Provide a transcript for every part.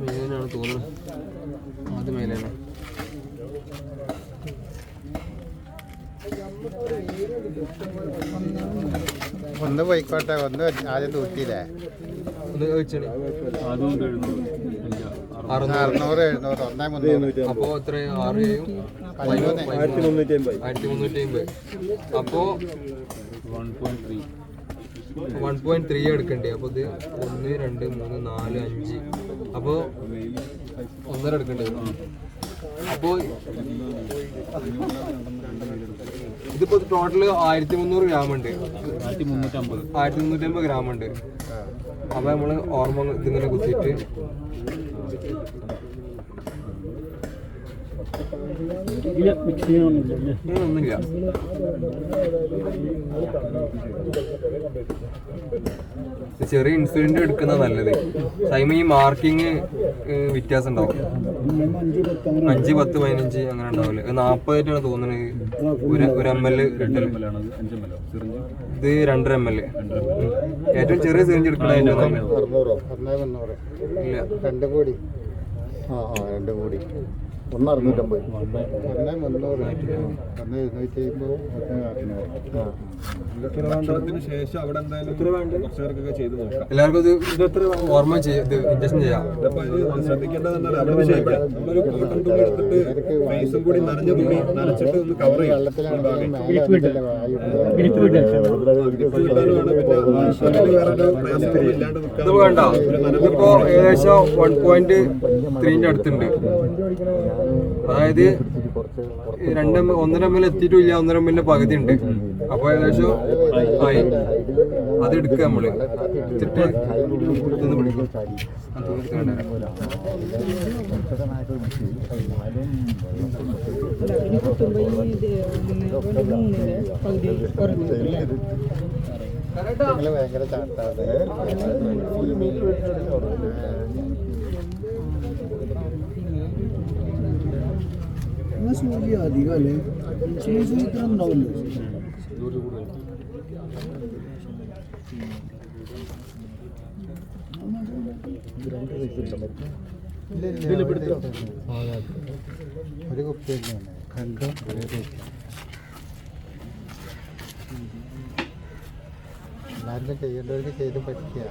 മേലാണ് തോന്നുന്നത്. ആദ്യം മേലാണ് ഒന്ന് പോയിക്കോട്ടെ ഒന്ന് ആദ്യം തൂക്കിയില്ലേ? അറുന്നൂറ്. എഴുന്നൂറ് ഒന്നേ മുന്നൂറ്. അപ്പോ ആറ് ആയിരത്തി മുന്നൂറ്റി അമ്പത് അപ്പോൾ one point three one point three എടുക്കണ്ടേ? അപ്പോൾ ഇത് ഒന്ന് രണ്ട് മൂന്ന് നാല് അഞ്ച്. അപ്പോൾ ഒന്നര എടുക്കണ്ടേ അപ്പോൾ ഇതിപ്പോ ടോട്ടൽ ആയിരത്തി മുന്നൂറ് ഗ്രാം ഉണ്ട്. ആയിരത്തി മുന്നൂറ്റമ്പത് ഗ്രാം ഉണ്ട്. അപ്പൊ നമ്മൾ ഓർമ്മ ഇതിങ്ങനെ കുത്തിയിട്ട് മിക്സ് ചെയ്യാനൊന്നുമില്ല ഒന്നുമില്ല ചെറിയ ഇൻസിഡന്റ് എടുക്കുന്ന നല്ലത്. സൈമ ഈ മാർക്കിങ് വ്യത്യാസം ഉണ്ടാവും അഞ്ച് പത്ത് പതിനഞ്ച് അങ്ങനെ ഉണ്ടാവില്ല നാപ്പതായിട്ടാണ് തോന്നുന്നത്. ഒരു ഒരു എം എൽ ഇത് രണ്ടര എം എൽ ഏറ്റവും ചെറിയ സിറിഞ്ച് എടുക്കണ ഏറ്റവും ഇല്ല. രണ്ട് കോടി. ആ ആ രണ്ടും കൂടി. ഒന്ന് അറുന്നൂറ്റമ്പത് ഒന്നേ മുന്നൂറ് ഒന്ന് എഴുന്നൂറ്റി അമ്പത് എല്ലാവർക്കും ഇത് ഓർമ്മ ചെയ്യാം. ഇഞ്ചക്ഷൻ ഇത് വേണ്ട ഇതിപ്പോ ഏകദേശം വൺ പോയിന്റ് ത്രീന്റെ അടുത്തുണ്ട്. അതായത് രണ്ട് ഒന്നര എം എൽ എത്തിയിട്ടും ഇല്ല ഒന്നര എം എല്ലിന്റെ പകുതി ഉണ്ട് അപ്പൊ ഏകദേശം ആയി. അത് എടുക്കുക നമ്മൾ. എടുത്തിട്ട് ഇതൊന്ന് പിടിക്കും അത് എടുത്തുകൊണ്ട് വരാം. നിങ്ങൾ ഭയങ്കര ചാട്ടാണ് സൂര്യ അധികം അല്ലേ സൂര്യ ഇത്ര ഉണ്ടാവില്ല ഒരു കുപ്പി തന്നെയാണ് രണ്ടും ഒരേ കുപ്പി. എല്ലാവരും ചെയ്യേണ്ടവർക്ക് ചെയ്ത് പഠിക്കുക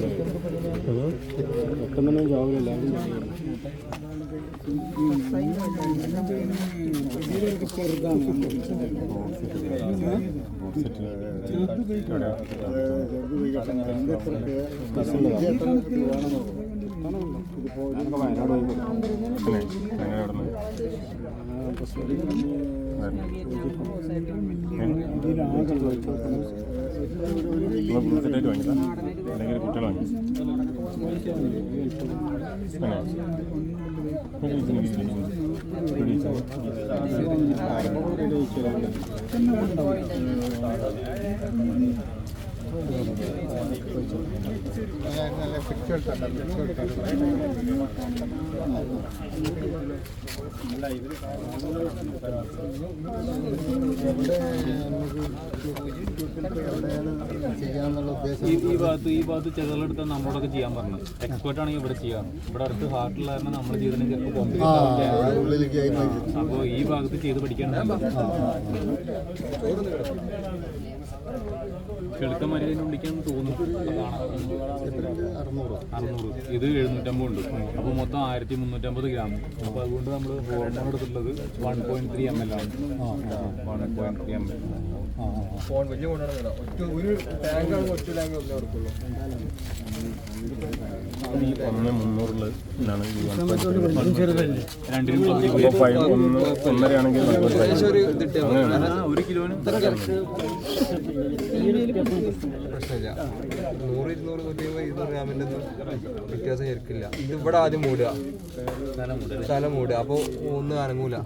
അതിനാണ് പറയുന്നത്. അല്ലെങ്കിൽ കുട്ടികൾ വാങ്ങി നല്ല പിക്ചർ എടുത്തോണ്ട് പിക്ചർ എടുത്തോണ്ട് ചെയ്യാന്നുള്ള ഉദ്ദേശം ഈ ഭാഗത്ത് ഈ ഭാഗത്ത് ചെറുതെടുത്ത് നമ്മളോടൊക്കെ ചെയ്യാൻ പറഞ്ഞു എക്സ്പേർട്ട് ആണെങ്കിൽ ഇവിടെ ചെയ്യാം. ഇവിടെ അടുത്ത് ഹാർട്ടുള്ള കാരണം നമ്മൾ ചെയ്തതിന് അപ്പോ. അപ്പോൾ ഈ ഭാഗത്ത് ചെയ്ത് പഠിക്കാൻ അറുന്നൂറ്. ഇത് എഴുന്നൂറ്റമ്പത് ഉണ്ട്. അപ്പോൾ മൊത്തം ആയിരത്തി മുന്നൂറ്റമ്പത് ഗ്രാം. അപ്പോൾ അതുകൊണ്ട് നമ്മൾ ഹോർമോൺ എടുത്തിട്ടുള്ളത് one point three M L ആണ്. One point three M L phone വലിയ ഫോണാണ് കേട്ടോ. ഒറ്റ ഒരു ടാങ്ക് ആണെങ്കിൽ ഒറ്റ ടാങ്ക് ഒന്നേ കൊടുക്കുള്ളൂ ഒന്ന് മുന്നൂറിൽ രണ്ടിനും ഒന്നര ആണെങ്കിൽ ഏകദേശം ഒരു ഇതിട്ട് ഒരു കിലോന് പ്രശ്നമില്ല. നൂറ് ഇരുന്നൂറ് നൂറ്റി അമ്പത് ഇരുന്നൂറ് ഗ്രാമിന്റെ ഒന്നും വ്യത്യാസം ശരിക്കില്ല. ഇത് ഇവിടെ ആദ്യം മൂടുക. സ്ഥലം മൂടുക. അപ്പോൾ ഒന്ന് അനങ്ങൂല.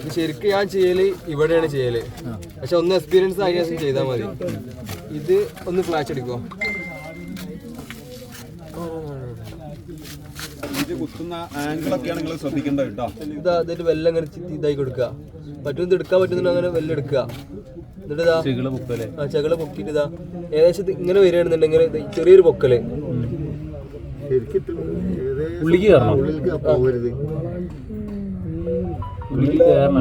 ഒന്ന് ശരിക്കും ഞാൻ ചെയ്യൽ ഇവിടെയാണ് ചെയ്യൽ. പക്ഷെ ഒന്ന് എക്സ്പീരിയൻസ് ശേഷം ചെയ്താൽ മതി. ഇത് ഒന്ന് ഫ്ലാഷ് എടുക്കോ ഇത് കുത്തുന്ന ആംഗിളൊക്കെയാണ് നിങ്ങൾ ശ്രദ്ധിക്കേണ്ടത് കേട്ടോ. ഇതാ എന്നിട്ട് വെല്ലം അങ്ങനെ ഇതായി കൊടുക്കുക. പറ്റുന്നത് എടുക്കാൻ പറ്റുന്ന അങ്ങനെ വെല്ലം എടുക്കുക. എന്നിട്ട് ഇതാ ചെകിള പൊക്കല്ലേ ആ ചകള പൊക്കിട്ട് ഇതാ. ഏകദേശം ഇങ്ങനെ വരികയാണെന്നുണ്ടെങ്കിൽ ചെറിയൊരു പൊക്കൽ. ഉള്ളിക്ക്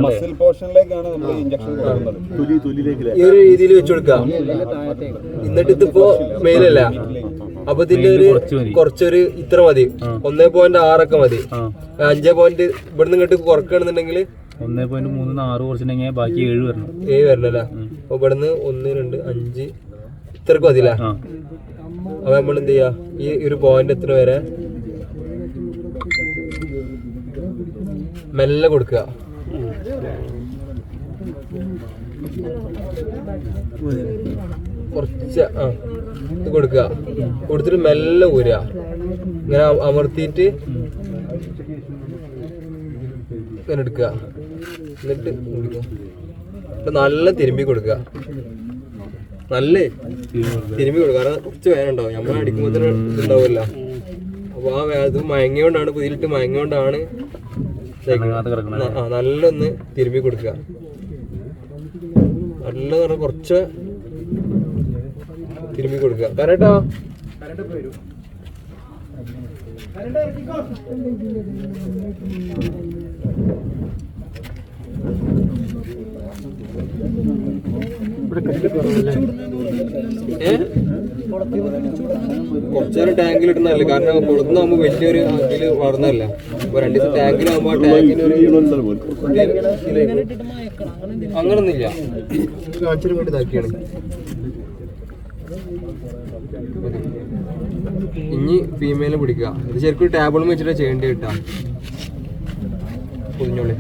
മസിൽ പോർഷനിലേക്കാണ് നമ്മൾ ഇഞ്ചക്ഷൻ കൊടുക്കുന്നത്. ഈ ഒരു രീതിയിൽ വെച്ച് എന്നിട്ട് ഇതിപ്പോ മേലല്ല. അപ്പൊ ഇതിന്റെ ഒരു കുറച്ചൊരു ഇത്ര മതി. ഒന്നേ പോയിന്റ് ആറൊക്കെ മതി. അഞ്ചേ പോയിന്റ് ഇവിടുന്ന് ഇങ്ങോട്ട് കുറക്കുകയാണെന്നുണ്ടെങ്കിൽ ഒന്നേ പോയിന്റ് മൂന്ന് ആറ് കുറച്ചിട്ടുണ്ടെങ്കിൽ ബാക്കി ഏഴ് വരണം. ഏഴ് വരണല്ലേ അപ്പൊ ഇവിടുന്ന് ഒന്ന് രണ്ട് അഞ്ച് ഇത്രക്ക് മതില്ലേ ആ. അപ്പൊ നമ്മൾ എന്ത് ചെയ്യാ? ഈ ഒരു പോയിന്റ് എത്ര വരെ മെല്ലെ കൊടുക്കുക. കുറച്ച് ആ ഇത് കൊടുക്കുക. കൊടുത്തിട്ട് മെല്ലെ ഊരുക. ഇങ്ങനെ അമ- അമർത്തിയിട്ട് ഇങ്ങനെ എടുക്കുക. എന്നിട്ട് കൊടുക്കുക നല്ല തിരുമ്പി കൊടുക്കുക. നല്ല തിരുമ്പി കൊടുക്കുക. കാരണം കുറച്ച് വേന ഉണ്ടാവും. നമ്മൾ അടിക്കുമ്പോൾ തന്നെ ഇതുണ്ടാവില്ല അപ്പൊ ആ ഇത് മയങ്ങിയോണ്ടാണ് പുതിയിട്ട് മയങ്ങിയോണ്ടാണ് ആ നല്ലൊന്ന് തിരുമ്പി കൊടുക്കുക. നല്ല കുറച്ച് തിരുമ്പി കൊടുക്കുക. കരട്ടോ? കുറച്ചേരം ടാങ്കിൽ ഇടുന്നതല്ലേ കാരണം കൊടുക്കുന്നാകുമ്പോ വലിയൊരു ഇതിൽ വളർന്നല്ല അപ്പൊ രണ്ടു ദിവസം ടാങ്കിലാകുമ്പോ ആ ടാങ്കിന് ഒരു അങ്ങനൊന്നുമില്ല. കാണിച്ചിട്ട് വേണ്ടി ഇതാക്കിയാണ്. ഇനി ഫീമെയിൽ പിടിക്കുക. ഇത് ശരിക്കും ടേബിളും വെച്ചിട്ട് ചെയ്യേണ്ടി കിട്ടാ. പൊതിഞ്ഞോളി.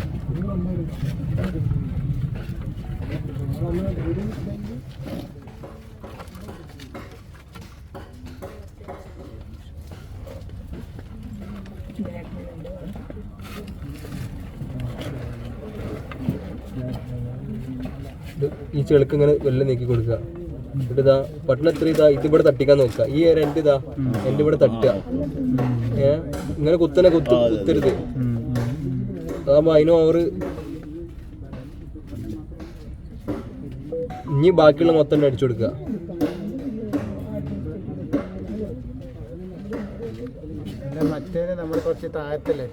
ഈ ചെളുക്ക് ഇങ്ങനെ വെള്ളം നീക്കി കൊടുക്കുക. എന്നിട്ട് ഇതാ പട്ടണം എത്ര ഇതാ ഇത് ഇവിടെ തട്ടിക്കാൻ നോക്കുക. ഈ രണ്ട് ഇതാ എന്റെ ഇവിടെ തട്ടുക. ഏ? ഇങ്ങനെ കുത്തനെ കുത്തു കുത്തരുത്. അതാകുമ്പോ അതിനും അവർ ഇനി ബാക്കിയുള്ള മൊത്തം അടിച്ചു കൊടുക്കുക. മറ്റേന്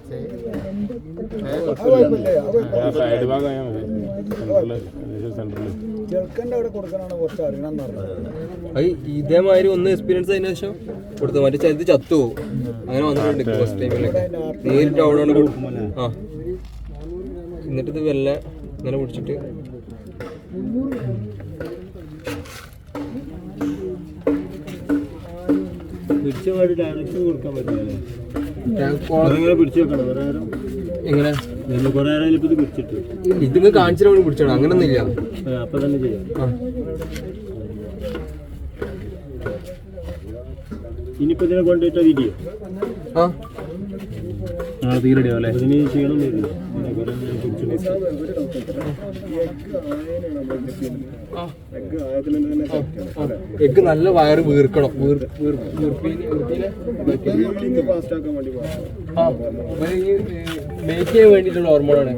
നമ്മൾ കുറച്ച് സെന്ററിൽ ചെറുക്കന്റെ അവിടെ കൊടുക്കാനാണ് കുറച്ച് അറിയണം എന്ന് പറഞ്ഞത്. അത് ഇതേമാതിരി ഒന്ന് എക്സ്പീരിയൻസ് അതിന് ശേഷം കൊടുത്തു? മറ്റേ ചിലത് ചത്തു പോകും അങ്ങനെ വന്നിട്ടുണ്ട് ഫസ്റ്റ് ടൈമിലൊക്കെ നേരിട്ട് അവിടെ ആ. എന്നിട്ട് ഇത് വെല്ല ഇങ്ങനെ പിടിച്ചിട്ട്. പിടിച്ചപാട് ഡയറക്ഷൻ കൊടുക്കാൻ പറ്റില്ല. എങ്ങനെ? ഇതിങ്ങ് വേണ്ടി പിടിച്ചോണം തന്നെ ചെയ്യാം ആ. ഇനിയിപ്പോ ഇതിനെ കൊണ്ടുപോയിട്ട് ആ. എഗ് നല്ല വയറ് വീർക്കണം വീർ വീർ വീർപ്പീന് വീർപ്പീന് ഫാസ്റ്റ് ആക്കാൻ വേണ്ടി പോകും ആ മേക്ക് ചെയ്യാൻ വേണ്ടിയിട്ടുള്ള ഹോർമോണാണ്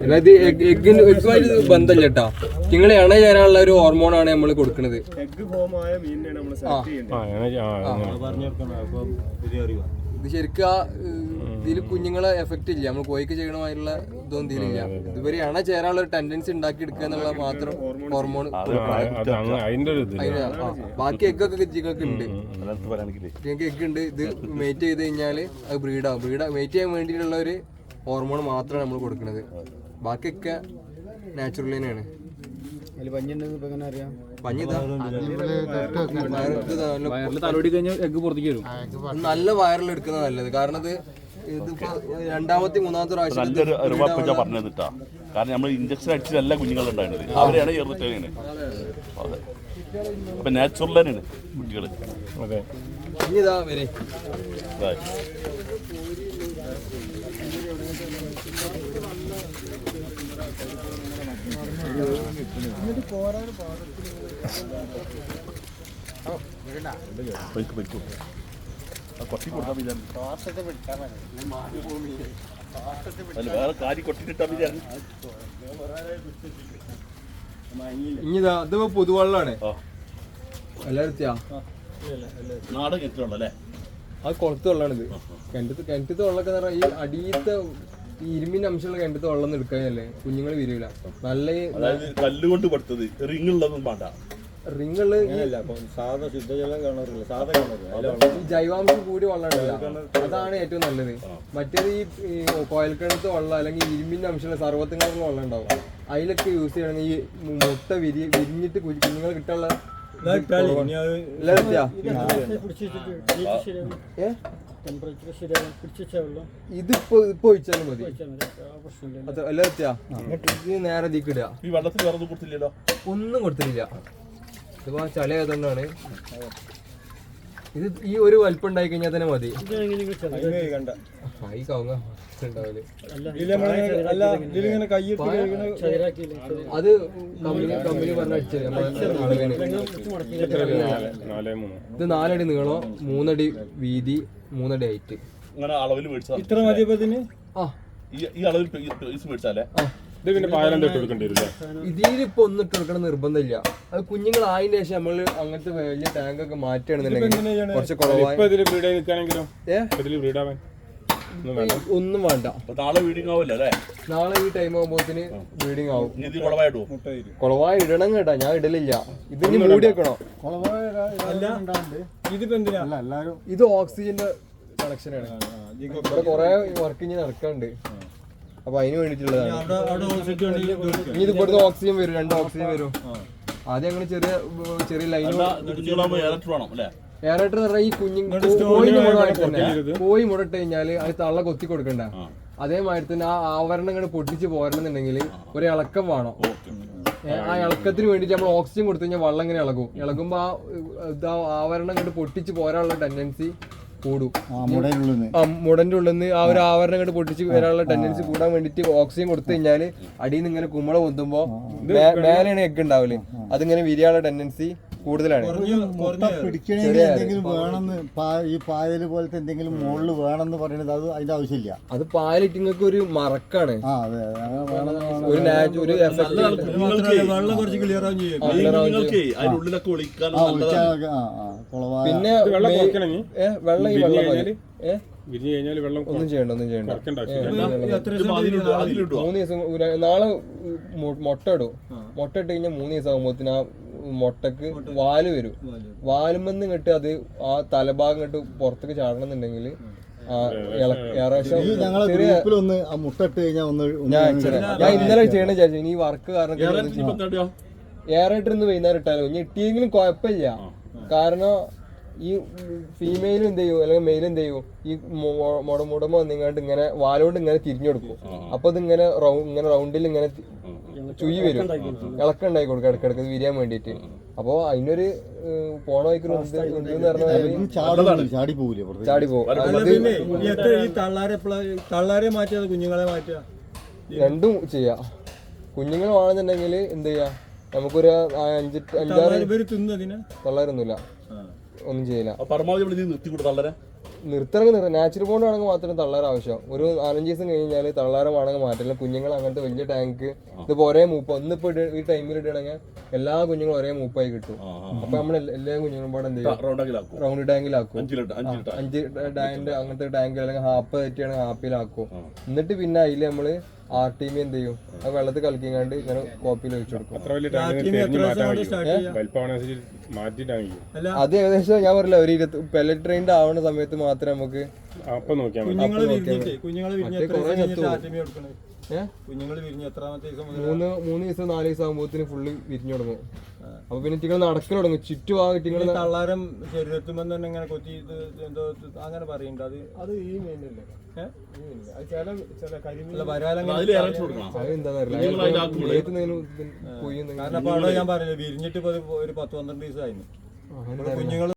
അതായത് എഗ്ഗിന് എഗ്ഗുമായിട്ട് ബന്ധമില്ല കേട്ടാ നിങ്ങൾ ഇണ ചേരാനുള്ള ഒരു ഹോർമോണാണ് നമ്മൾ കൊടുക്കുന്നത് ഇത് ശരിക്കും ആ ഇതിൽ കുഞ്ഞുങ്ങളെ എഫക്റ്റ് ഇല്ല. നമ്മൾ കോഴിക്ക് ചെയ്യണമായിട്ടുള്ള ഇതൊന്നും ഇതിലില്ല. ഇതുവരെ അണ ചേരാനുള്ള ഒരു ടെൻഡൻസി ഉണ്ടാക്കി എടുക്കുക എന്നുള്ള മാത്രം ഹോർമോൺ ഒക്കെ ബാക്കി എഗ്ഗൊക്കെ ജിഗൊക്കെ ഉണ്ട്. ഞങ്ങൾക്ക് എഗ് ഉണ്ട്. ഇത് മേറ്റ് ചെയ്ത് കഴിഞ്ഞാൽ അത് ബ്രീഡാവും ബ്രീഡ് മേറ്റ് ചെയ്യാൻ വേണ്ടിയിട്ടുള്ള ഒരു ഹോർമോൺ മാത്രമാണ് നമ്മൾ കൊടുക്കുന്നത് ബാക്കിയൊക്കെ നാച്ചുറൽ തന്നെയാണ്. നല്ല വയറിൽ എഗ്ഗ് എടുക്കുന്നത് നല്ലത് കാരണം ഇത് ഇതിപ്പോ രണ്ടാമത്തെ മൂന്നാമത്തെ പ്രാവശ്യം ഇത് നല്ലൊരു അറിവാപ്പ് ഞാൻ പറഞ്ഞത് കേട്ടാ കാരണം നമ്മൾ ഇഞ്ചക്ഷൻ അടിച്ചതല്ല കുഞ്ഞുങ്ങളുണ്ടായിരുന്നത്. അവരെയാണ് ചേർന്നിട്ടാണ് അതെ. അപ്പൊ നാച്ചുറൽ തന്നെയാണ് കുട്ടികൾ അതെ. ഇനി ഇതാ വരെ കൊട്ടി കൊടുക്കാൻ വിചാരിച്ചു അല്ല വേറെ കാര്യം കൊട്ടിട്ടാ വിചാരിച്ചു ഇനിതാ ഇത് പുതുവള്ളാണ് എല്ലായിടത്തെയാ നാടൻ അത് കുളത്ത് വെള്ളമാണിത് കിണറ്റത്ത് കിണറ്റത്ത് വെള്ളമൊക്കെ പറഞ്ഞാൽ ഈ അടിയത്തെ ഈ ഇരുമ്പിന്റെ അംശമുള്ള കിണറ്റത്ത് വെള്ളം എടുക്കാനല്ലേ? കുഞ്ഞുങ്ങൾ വിരൂല. നല്ല കല്ലുകൊണ്ട് പെടുത്തത്. റിങ്ങുള്ളതും വേണ്ട. റിങ്ങൾ സാധാ ശുദ്ധജലം കാണാറില്ല സാധാ കാണാറില്ല ഈ ജൈവാംശം കൂടി വെള്ളം അതാണ് ഏറ്റവും നല്ലത്. മറ്റേത് ഈ കോയൽ കോയൽക്കിണത്ത് വെള്ളം അല്ലെങ്കിൽ ഇരുമ്പിന്റെ അംശമുള്ള സർവത്തിനുള്ള വെള്ളം ഉണ്ടാവും. അതിലൊക്കെ യൂസ് ചെയ്യണമെങ്കിൽ ഈ മുട്ട വിരി വിരിഞ്ഞിട്ട് കുഞ്ഞ് കുഞ്ഞുങ്ങൾ കിട്ടാനുള്ള ഇതിപ്പോ ഇപ്പൊ ഒഴിച്ചാലും മതി. ഇത് നേരെ ഒന്നും കൊടുത്തിട്ടില്ല. ഇതിപ്പോ ചളി ആയതുകൊണ്ടാണ് ഇത് ഈ ഒരു വലിപ്പം ഉണ്ടായി കഴിഞ്ഞാൽ തന്നെ മതി. ഈ കവുങ്ങ അത് കമ്പനി കമ്പനി പറഞ്ഞ അടിച്ചത്. അളവിന് ഇത് നാലടി നീളം മൂന്നടി വീതി മൂന്നടി ഹൈറ്റ്. ഇങ്ങനെ അളവിൽ മേടിച്ചാൽ ഇത്ര മതി ആ. ഈ ഈ അളവിൽ പൈസ മേടിച്ചാലേ? ഇത് പിന്നെ പാലം തൊട്ട് കൊടുക്കേണ്ടി വരും അല്ലേ? ഇതിലിപ്പോ ഒന്നും ഇട്ട് കൊടുക്കണം നിർബന്ധമില്ല. അത് കുഞ്ഞുങ്ങളായതിനു ശേഷം നമ്മൾ അങ്ങനത്തെ വലിയ ടാങ്ക് ഒക്കെ മാറ്റുകയാണെന്നുണ്ടെങ്കിൽ കുറച്ച് കുറവായി. ഇപ്പൊ ഇതിൽ ബ്രീഡായി നിൽക്കുകയാണെങ്കിലും? ഏ? ഇതിൽ ബ്രീഡാവാൻ ഒന്നും വേണ്ട. ഒന്നും വേണ്ട. അപ്പൊ നാളെ വീഡിയോ ആവില്ല അല്ലേ? നാളെ ഈ ടൈം ആകുമ്പോത്തിന് ബ്രീഡിങ് ആവും. കുളവായ ഇടണം കേട്ടാ ഞാൻ ഇടലില്ല. ഇത് മൂടി വെക്കണോ? ഇത് ഓക്സിജന്റെ കണക്ഷനാണ് ഇവിടെ കൊറേ വർക്ക് ഇനി നടക്കാണ്ട് അപ്പൊ അതിന് വേണ്ടിട്ടുള്ളതാണ് ഇനി ഇത് ഇവിടുന്ന് ഓക്സിജൻ വരും രണ്ട് ഓക്സിജൻ വരും. ആദ്യം അങ്ങനെ ചെറിയ ചെറിയ ലൈൻ എയറേറ്റർ പറഞ്ഞാൽ ഈ കുഞ്ഞു കോഴി മുട തന്നെ കോഴി മുടട്ട് കഴിഞ്ഞാൽ അത് തള്ള കൊത്തി കൊടുക്കണ്ട. അതേമാതിരി തന്നെ ആ ആവരണം ഇങ്ങനെ പൊട്ടിച്ച് പോരണമെന്നുണ്ടെങ്കിൽ ഒരു ഇളക്കം വേണം. ആ ഇളക്കത്തിന് വേണ്ടിട്ട് നമ്മൾ ഓക്സിജൻ കൊടുത്തു കഴിഞ്ഞാൽ വെള്ളം ഇങ്ങനെ ഇളകും. ഇളകുമ്പോ ആ ആ ആവരണം ഇങ്ങോട്ട് പൊട്ടിച്ച് പോരാനുള്ള ടെൻഡൻസി കൂടും. മുടന്റെ ഉള്ളിൽ നിന്ന്. ആ ഒരു ആവരണം കണ്ട് പൊട്ടിച്ച് വരാനുള്ള ടെൻഡൻസി കൂടാൻ വേണ്ടിട്ട് ഓക്സിജൻ കൊടുത്തു കഴിഞ്ഞാൽ അടിയിൽ നിന്ന് ഇങ്ങനെ കുമ്മള പൊന്തുമ്പോ മേലെയാണ് എഗ് ഉണ്ടാവില്ലേ അതിങ്ങനെ വിരിയാനുള്ള ടെൻഡൻസി കൂടുതലാണ്. മുട്ട പിടിക്കണമെങ്കിൽ എന്തെങ്കിലും വേണമെന്ന് ഈ പായൽ പോലത്തെ എന്തെങ്കിലും മുകളിൽ വേണമെന്ന് പറയുന്നത് അത് അതിന്റെ ആവശ്യമില്ല. അത് പാലിറ്റിങ്ങൾക്ക് ഒരു മറക്കാണ്. ഒരു ഒരു വെള്ളം കുറച്ച് ക്ലിയർ ആവും ചെയ്യും. അതിനുള്ളിലൊക്കെ ഒളിക്കാൻ പിന്നെ വെള്ളം ഈ വെള്ളം വിരിഞ്ഞു കഴിഞ്ഞാൽ വെള്ളം ഒന്നും ചെയ്യണ്ട ഒന്നും ചെയ്യണ്ട? മൂന്ന് ദിവസം നാളെ മുട്ട ഇടും. മുട്ട ഇട്ട് കഴിഞ്ഞാൽ മൂന്ന് ദിവസം ആകുമ്പോഴത്തേന് ആ മുട്ടക്ക് വാൽ വരും. വാലുമെന്ന് ഇങ്ങോട്ട് അത് ആ തലഭാഗം ഇങ്ങോട്ട് പുറത്തേക്ക് ചാടണം എന്നുണ്ടെങ്കിൽ ഏകദേശം ഈ ഞങ്ങളെ ചെറിയ ഗ്രൂപ്പിലൊന്ന് ആ മുട്ട ഇട്ട് കഴിഞ്ഞാൽ ഒന്ന് ഒന്ന് ഞാൻ ഞാൻ ഇന്നലെ ചെയ്യണ വിചാരിച്ചു. ഇനി ഈ വർക്ക് കാരണം? ഏറായിട്ട് ഇന്ന് വൈകുന്നേരം ഇട്ടാലോ? ഇനി ഇട്ടിയെങ്കിലും കുഴപ്പമില്ല. കാരണം ഈ ഫീമെയിൽ എന്ത് ചെയ്യും? അല്ലെങ്കിൽ മെയിൽ എന്ത് ചെയ്യും? ഈ മുടമുടമോ മുട മുടമ വന്നിങ്ങാണ്ട് ഇങ്ങനെ വാലോണ്ട് ഇങ്ങനെ തിരിഞ്ഞു കൊടുക്കും. അപ്പൊ ഇത് ഇങ്ങനെ റൗ- ഇങ്ങനെ റൗണ്ടിൽ ഇങ്ങനെ ചുയി വരും. ഇളക്കം ഉണ്ടായി കൊടുക്കും ഇടക്കിടക്ക് വിരിയാൻ വേണ്ടിയിട്ട്. അപ്പൊ അതിനൊരു പോണ ചാടി ചാടി പോകും തള്ളാരെ മാറ്റിയത് കുഞ്ഞുങ്ങളെ മാറ്റുക രണ്ടും ചെയ്യാ. കുഞ്ഞുങ്ങൾ വേണമെന്നുണ്ടെങ്കിൽ എന്ത് ചെയ്യാം? നമുക്കൊരു അഞ്ച് അഞ്ചാറ് തള്ളാരൊന്നുമില്ല. തൊള്ളായിരൊന്നുമില്ല ഒന്നും ചെയ്യില്ല. പരമാവധി നിർത്തി കൊടുത്താലേ നിർത്തണമെങ്കിൽ നിർത്തണം. നാച്ചുറൽ ബോണ്ട് ആണെങ്കിൽ മാത്രമേ തള്ളാർ ആവശ്യം. ഒരു നാലഞ്ച് ദിവസം കഴിഞ്ഞാൽ തള്ളാരം ആണെങ്കിൽ മാറ്റില്ല കുഞ്ഞുങ്ങൾ അങ്ങനത്തെ വലിയ ടാങ്ക് ഇതിപ്പോ ഒരേ മൂപ്പ് ഒന്നിപ്പോ ഇട- ഈ ടൈമിൽ ഇടുകയാണെങ്കിൽ എല്ലാ കുഞ്ഞുങ്ങളും ഒരേ മൂപ്പായി കിട്ടും. അപ്പൊ നമ്മൾ എല്ലാ കുഞ്ഞുങ്ങളും പാടെ എന്ത് ചെയ്യും? റൗണ്ട് ടാങ്കിലാക്കും അഞ്ച് ടാങ്കിന്റെ അങ്ങനത്തെ ടാങ്ക് അല്ലെങ്കിൽ ഹാപ്പ് തെറ്റിയാണെങ്കിൽ ഹാപ്പിലാക്കും എന്നിട്ട് പിന്നെ അതിൽ നമ്മൾ ആർ ടി എന്ത് ചെയ്യും? ആ വെള്ളത്തിൽ കലക്കിങ്ങാണ്ട് ഇങ്ങനെ കോപ്പിയിൽ വെച്ച് കൊടുക്കും. അത് ഏകദേശം ഞാൻ പറയില്ല ഒരു ഇരുപത്തി പെല്ലറ്റ് ട്രെയിൻഡ് ആവുന്ന സമയത്ത് മാത്രമേ നമുക്ക് അപ്പൊ നോക്കിയാൽ മതി. കുഞ്ഞുങ്ങളെ വിരിഞ്ഞിട്ട് കുഞ്ഞുങ്ങളെ വിരിഞ്ഞ് മറ്റേ എത്ര കുറേ ദിവസം കഴിഞ്ഞിട്ട് ചത്തു. ആർട്ടിമി കുഞ്ഞുങ്ങൾ വിരിഞ്ഞ് എത്രാമത്തെ ദിവസം മുതൽ മൂന്ന് മൂന്ന് ദിവസം നാല് ദിവസം ആകുമ്പോഴത്തേന് ഫുള്ള് വിരിഞ്ഞു തുടങ്ങും. അപ്പൊ പിന്നെ ഇറ്റിങ്ങൾ നടക്കൽ തുടങ്ങും. ചുറ്റുഭാഗം ഇറ്റിങ്ങൾ തള്ളാരം ശരീരത്തുമ്പോൾ തന്നെ ഇങ്ങനെ കൊത്തി ഇത് എന്തോ അങ്ങനെ പറയുന്നുണ്ട് അത് അത് ഈ മീനല്ലേ? കാരണം അവിടെ ഞാൻ പറഞ്ഞു വിരിഞ്ഞിട്ട് ഒരു പത്ത് പന്ത്രണ്ട് ദിവസമായിരുന്നു കുഞ്ഞുങ്ങൾ